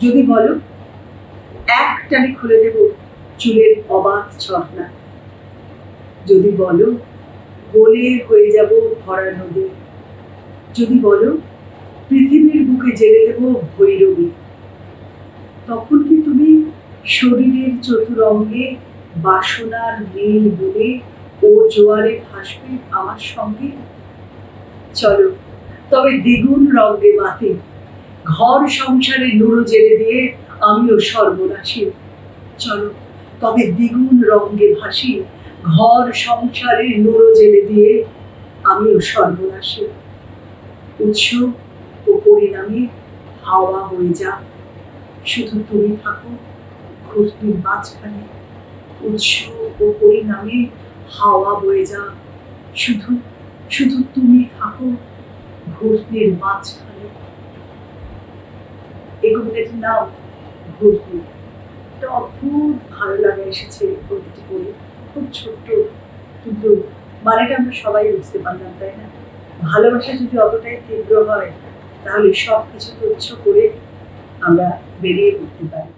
যদি বলো, এক টানে খুলে দেব চুলের অবাধ ঝর্ণা যদি বলো, বলে হয়ে যাব ভরা নদী যদি বলো, পৃথিবীর বুকে জেলে দেব ভৈরবী। তখন কি তুমি শরীরের চতুরঙ্গে বাসনার নীল বলে ও জোয়ারে ভাসবে আমার সঙ্গে? চলো, তবে দ্বিগুণ রঙ্গে মাতে ঘর সংসারে নুরো জেলে দিয়ে আমিও সর্বনাশী। চলো, তবে দ্বিগুণ রঙ্গে ভাসি, ঘর সংসারে নুরো জেলে দিয়ে আমিও সর্বনাশী। উৎস ও পরিণামে হাওয়া হয়ে যা। শুধু তুমি থাকো, ঘুরতির মাঝখানে। উৎস ও পরিণামে হাওয়া বয়ে যা। শুধু শুধু তুমি থাকো, ঘুরতির মাঝখানে। এই কবিতাটির নাম ঘুরবি একটা অদ্ভুত ভালো লাগা এসেছে প্রতিটি বই খুব ছোট্ট, কিন্তু মানেটা আমরা সবাই বুঝতে পারলাম, তাই না? ভালোবাসা যদি অতটাই তীব্র হয়, তাহলে সব কিছু তুচ্ছ করে আমরা বেরিয়ে উঠতে পারি।